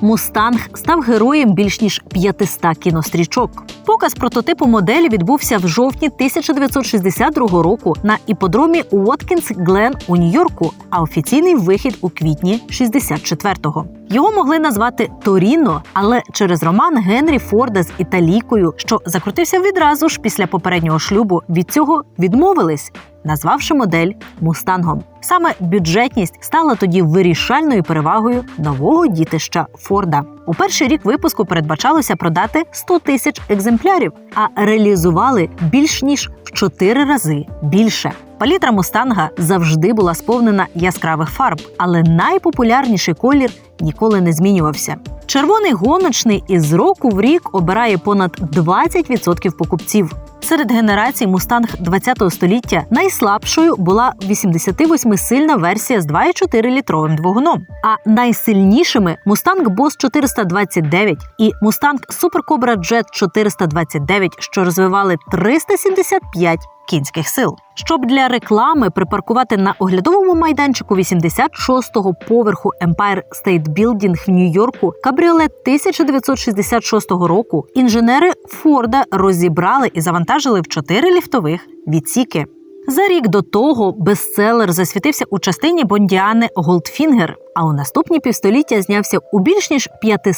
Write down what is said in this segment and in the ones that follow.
Мустанг став героєм більш ніж 500 кінострічок. Показ прототипу моделі відбувся в жовтні 1962 року на іподромі Уоткінс Глен у Нью-Йорку, а офіційний вихід у квітні 64-го. Його могли назвати Торіно, але через роман Генрі Форда з італійкою, що закрутився відразу ж після попереднього шлюбу, від цього відмовились, назвавши модель мустангом. Саме бюджетність стала тоді вирішальною перевагою нового дітища Форда. У перший рік випуску передбачалося продати 100 тисяч екземплярів, а реалізували більш ніж в 4 рази більше. Палітра мустанга завжди була сповнена яскравих фарб, але найпопулярніший колір ніколи не змінювався. Червоний гоночний із року в рік обирає понад 20% покупців. Серед генерацій мустанг 20-го століття найслабшою була 88-сильна версія з 2,4 літровим двигуном. А найсильнішими мустанг Boss 429 і мустанг Cobra Jet 429, що розвивали 375 кінських сил. Щоб для реклами припаркувати на оглядовому майданчику 86-го поверху Empire State Building в Нью-Йорку кабріолет 1966 року, інженери Форда розібрали і завантажили в чотири ліфтових відсіки. За рік до того бестселер засвітився у частині Бондіани Голдфінгер, а у наступні півстоліття знявся у більш ніж 500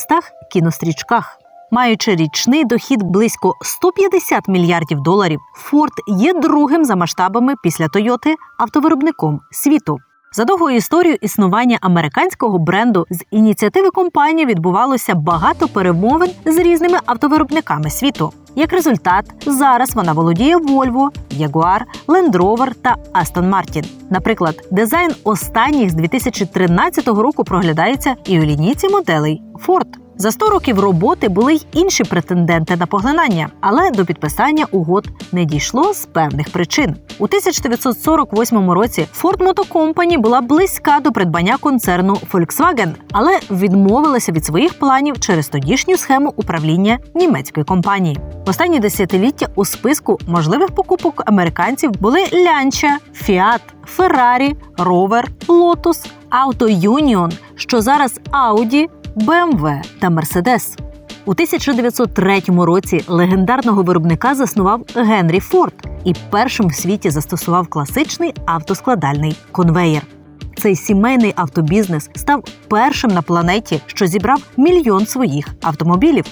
кінострічках. Маючи річний дохід близько 150 мільярдів доларів, Форд є другим за масштабами після Тойоти автовиробником світу. За довгою історією існування американського бренду з ініціативи компанії відбувалося багато перемовин з різними автовиробниками світу. Як результат, зараз вона володіє Volvo, Jaguar, Land Rover та Aston Martin. Наприклад, дизайн останніх з 2013 року проглядається і у лінійці моделей Ford. За 100 років роботи були й інші претенденти на поглинання, але до підписання угод не дійшло з певних причин. У 1948 році Ford Motor Company була близька до придбання концерну Volkswagen, але відмовилася від своїх планів через тодішню схему управління німецької компанії. Останні десятиліття у списку можливих покупок американців були Лянча, Fiat, Ferrari, Rover, Lotus, Auto Union, що зараз Audi, BMW та Mercedes. У 1903 році легендарного виробника заснував Генрі Форд і першим в світі застосував класичний автоскладальний конвеєр. Цей сімейний автобізнес став першим на планеті, що зібрав мільйон своїх автомобілів.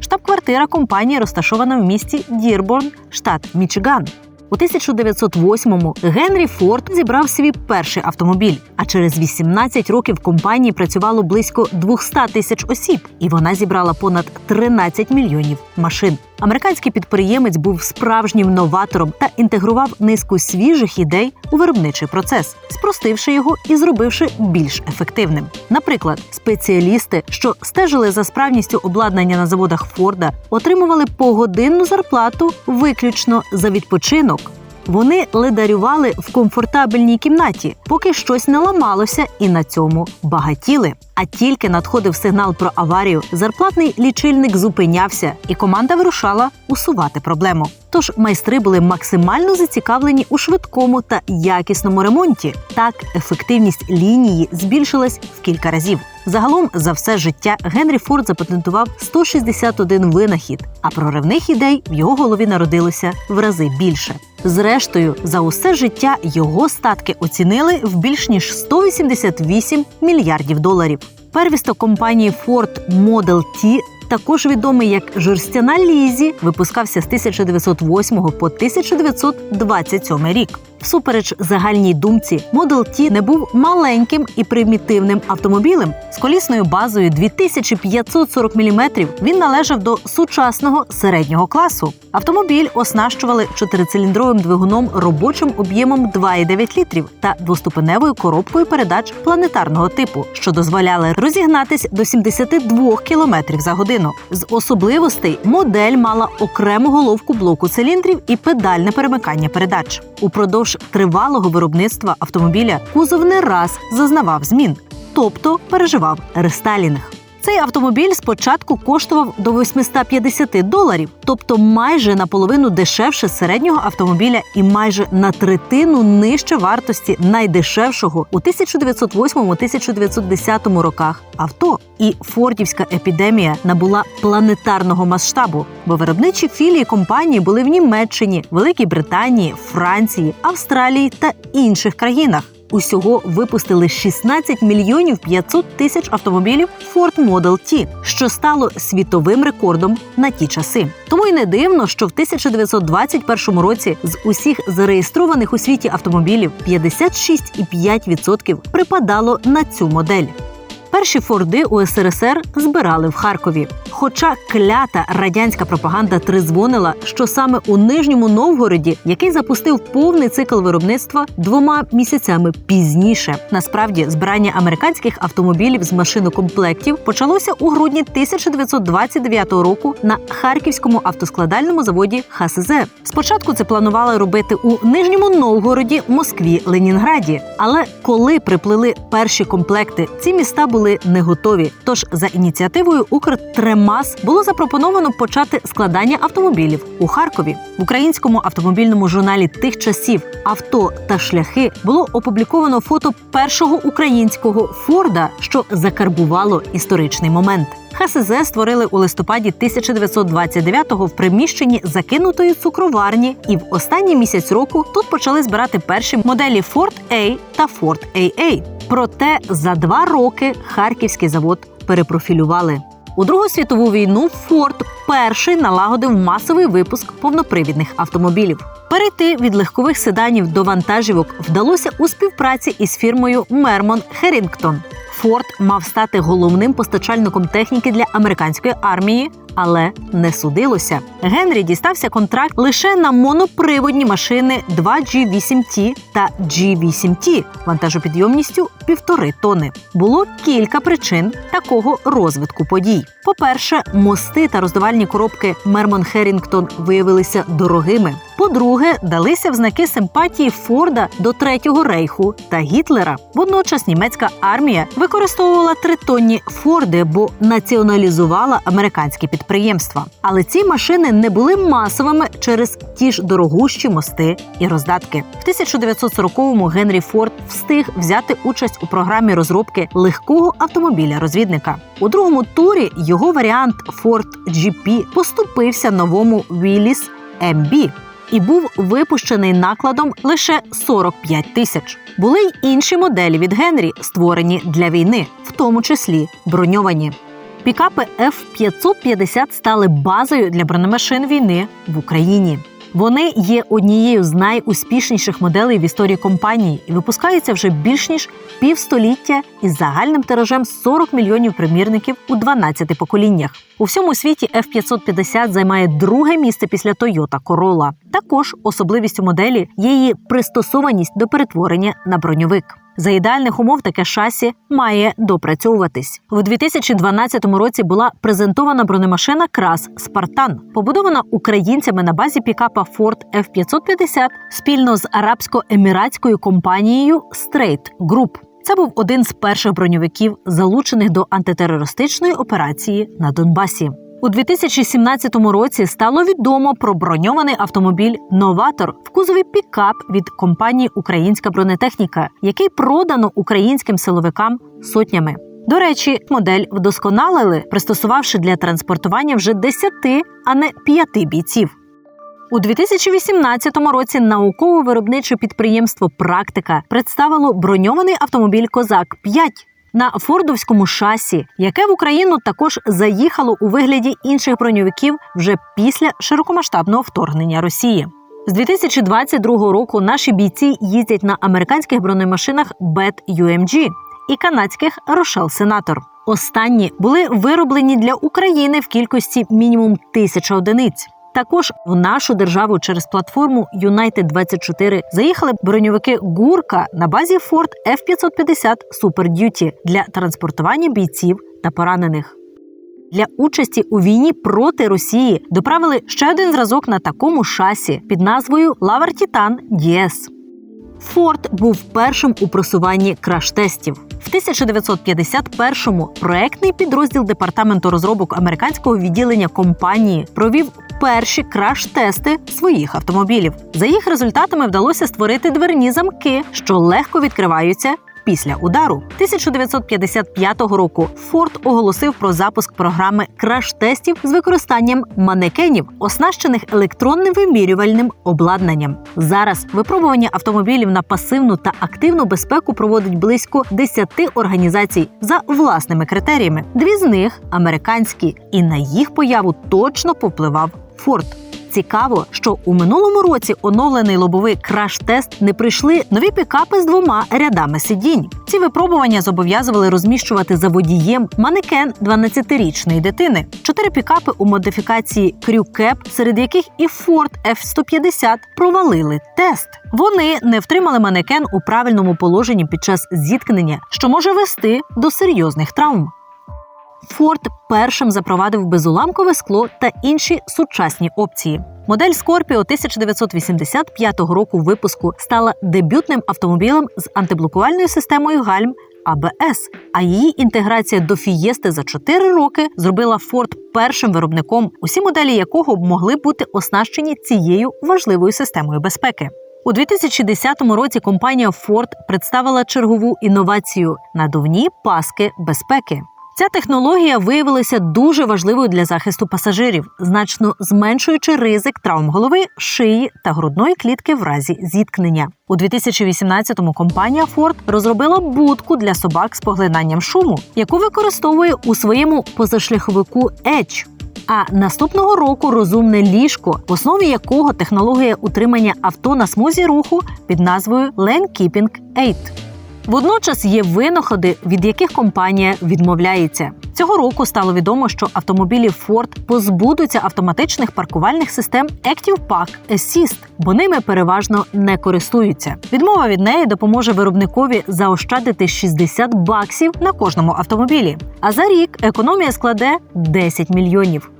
Штаб-квартира компанії розташована в місті Дірборн, штат Мічиган. У 1908-му Генрі Форд зібрав свій перший автомобіль. А через 18 років компанії працювало близько 200 тисяч осіб, і вона зібрала понад 13 мільйонів машин. Американський підприємець був справжнім новатором та інтегрував низку свіжих ідей у виробничий процес, спростивши його і зробивши більш ефективним. Наприклад, спеціалісти, що стежили за справністю обладнання на заводах Форда, отримували погодинну зарплату виключно за відпочинок. Вони ледарювали в комфортабельній кімнаті, поки щось не ламалося, і на цьому багатіли. А тільки надходив сигнал про аварію, зарплатний лічильник зупинявся, і команда вирушала усувати проблему. Тож майстри були максимально зацікавлені у швидкому та якісному ремонті. Так ефективність лінії збільшилась в кілька разів. Загалом за все життя Генрі Форд запатентував 161 винахід, а проривних ідей в його голові народилося в рази більше. Зрештою, за усе життя його статки оцінили в більш ніж 188 мільярдів доларів. Первісток компанії Ford Model T також відомий як Жорстяна Лізі, випускався з 1908 по 1927 рік. Всупереч загальній думці, Model T не був маленьким і примітивним автомобілем з колісною базою 2540 мм Він належав до сучасного середнього класу. Автомобіль оснащували чотирициліндровим двигуном робочим об'ємом 2,9 літрів та двоступеневою коробкою передач планетарного типу, що дозволяли розігнатись до 72 км за годину. З особливостей модель мала окрему головку блоку циліндрів і педальне перемикання передач. Упродовж тривалого виробництва автомобіля кузов не раз зазнавав змін, тобто переживав рестайлінг. Цей автомобіль спочатку коштував до 850 доларів, тобто майже наполовину дешевше середнього автомобіля і майже на третину нижче вартості найдешевшого у 1908-1910 роках авто. І фордівська епідемія набула планетарного масштабу, бо виробничі філії компанії були в Німеччині, Великій Британії, Франції, Австралії та інших країнах. Усього випустили 16 мільйонів 500 тисяч автомобілів Ford Model T, що стало світовим рекордом на ті часи. Тому й не дивно, що в 1921 році з усіх зареєстрованих у світі автомобілів 56,5% припадало на цю модель. Перші форди у СРСР збирали в Харкові. Хоча клята радянська пропаганда тризвонила, що саме у Нижньому Новгороді, який запустив повний цикл виробництва двома місяцями пізніше. Насправді, збирання американських автомобілів з машинокомплектів почалося у грудні 1929 року на харківському автоскладальному заводі ХСЗ. Спочатку це планували робити у Нижньому Новгороді, Москві, Ленінграді. Але коли приплили перші комплекти, ці міста були не готові. Тож за ініціативою Укртремас було запропоновано почати складання автомобілів у Харкові в українському автомобільному журналі тих часів авто та шляхи було опубліковано фото першого українського Форда, що закарбувало історичний момент. ХСЗ створили у листопаді 1929-го в приміщенні закинутої цукроварні, і в останній місяць року тут почали збирати перші моделі Ford A та Ford AA. Проте за два роки харківський завод перепрофілювали. У Другу світову війну Форд перший налагодив масовий випуск повнопривідних автомобілів. Перейти від легкових седанів до вантажівок вдалося у співпраці із фірмою Мермон Херінгтон. Форд мав стати головним постачальником техніки для американської армії, але не судилося. Генрі дістався контракт лише на моноприводні машини 2G8T та G8T вантажопідйомністю півтори тони. Було кілька причин такого розвитку подій. По-перше, мости та роздавальні коробки Мермон Херінгтон виявилися дорогими. По-друге, далися в знаки симпатії Форда до Третього рейху та Гітлера. Водночас німецька армія використовувала тритонні Форди, бо націоналізувала американські підприємства. Але ці машини не були масовими через ті ж дорогущі мости і роздатки. В 1940-му Генрі Форд встиг взяти участь у програмі розробки легкого автомобіля-розвідника. У другому турі його варіант Ford GP поступився новому Willys MB і був випущений накладом лише 45 тисяч. Були й інші моделі від Генрі, створені для війни, в тому числі броньовані. Пікапи F-550 стали базою для бронемашин війни в Україні. Вони є однією з найуспішніших моделей в історії компанії і випускаються вже більш ніж півстоліття із загальним тиражем 40 мільйонів примірників у 12 поколіннях. У всьому світі F-550 займає друге місце після Toyota Corolla. Також особливістю моделі є її пристосованість до перетворення на броньовик. За ідеальних умов таке шасі має допрацьовуватись. У 2012 році була презентована бронемашина Крас Спартан, побудована українцями на базі пікапа Ford F-550 спільно з арабсько-еміратською компанією Straight Group. Це був один з перших броньовиків, залучених до антитерористичної операції на Донбасі. У 2017 році стало відомо про броньований автомобіль Новатор в кузові пікап від компанії Українська бронетехніка, який продано українським силовикам сотнями. До речі, модель вдосконалили, пристосувавши для транспортування вже 10, а не 5 бійців. У 2018 році науково-виробниче підприємство Практика представило броньований автомобіль Козак 5 на фордовському шасі, яке в Україну також заїхало у вигляді інших броньовиків вже після широкомасштабного вторгнення Росії. З 2022 року наші бійці їздять на американських бронемашинах BET UMG і канадських Рошел Сенатор. Останні були вироблені для України в кількості мінімум тисяча одиниць. Також в нашу державу через платформу United 24 заїхали броньовики Гурка на базі Ford F-550 Super Duty для транспортування бійців та поранених. Для участі у війні проти Росії доправили ще один зразок на такому шасі під назвою Лавар Тітан DS. Форд був першим у просуванні краш-тестів. В 1951-му проектний підрозділ департаменту розробок американського відділення компанії провів перші краш-тести своїх автомобілів. За їх результатами вдалося створити дверні замки, що легко відкриваються. Після удару 1955 року Форд оголосив про запуск програми краш-тестів з використанням манекенів, оснащених електронним вимірювальним обладнанням. Зараз випробування автомобілів на пасивну та активну безпеку проводить близько 10 організацій за власними критеріями. Дві з них американські, і на їх появу точно повпливав Форд. Цікаво, що у минулому році оновлений лобовий краш-тест не прийшли нові пікапи з двома рядами сидінь. Ці випробування зобов'язували розміщувати за водієм манекен 12-річної дитини. Чотири пікапи у модифікації Cab, серед яких і Ford F-150 провалили тест. Вони не втримали манекен у правильному положенні під час зіткнення, що може вести до серйозних травм. Форд першим запровадив безуламкове скло та інші сучасні опції. Модель Scorpio 1985 року випуску стала дебютним автомобілем з антиблокувальною системою гальм АБС. А її інтеграція до Фієсти за 4 роки зробила Форд першим виробником, усі моделі якого могли бути оснащені цією важливою системою безпеки. У 2010 році компанія Ford представила чергову інновацію надувні паски безпеки. Ця технологія виявилася дуже важливою для захисту пасажирів, значно зменшуючи ризик травм голови, шиї та грудної клітки в разі зіткнення. У 2018-му компанія Ford розробила будку для собак з поглинанням шуму, яку використовує у своєму позашляховику Edge. А наступного року розумне ліжко, в основі якого технологія утримання авто на смузі руху під назвою Lane Keeping 8. Водночас є винаходи, від яких компанія відмовляється. Цього року стало відомо, що автомобілі Ford позбудуться автоматичних паркувальних систем Active Park Assist, бо ними переважно не користуються. Відмова від неї допоможе виробникові заощадити 60 баксів на кожному автомобілі. А за рік економія складе 10 мільйонів.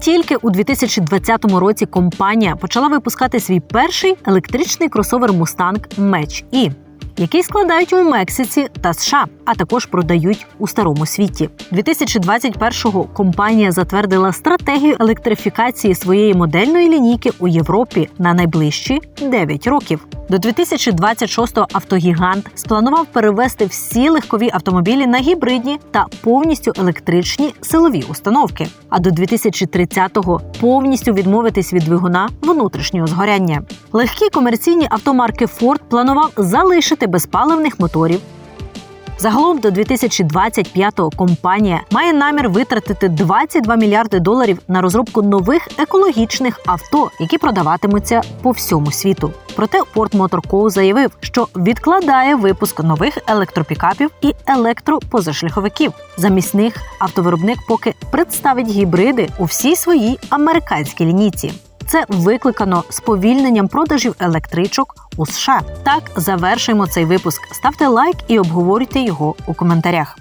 Тільки у 2020 році компанія почала випускати свій перший електричний кросовер Mustang Mach-E який складають у Мексиці та США, а також продають у старому світі. 2021-го компанія затвердила стратегію електрифікації своєї модельної лінійки у Європі на найближчі 9 років. До 2026-го автогігант спланував перевести всі легкові автомобілі на гібридні та повністю електричні силові установки. А до 2030-го повністю відмовитись від двигуна внутрішнього згоряння. Легкі комерційні автомарки Ford планував залишити безпаливних моторів. Загалом до 2025-го компанія має намір витратити 22 мільярди доларів на розробку нових екологічних авто, які продаватимуться по всьому світу. Проте Ford Motor Co. заявив, що відкладає випуск нових електропікапів і електропозашляховиків. Замість них автовиробник поки представить гібриди у всій своїй американській лінійці. Це викликано сповільненням продажів електричок у США. Так завершуємо цей випуск. Ставте лайк і обговорюйте його у коментарях.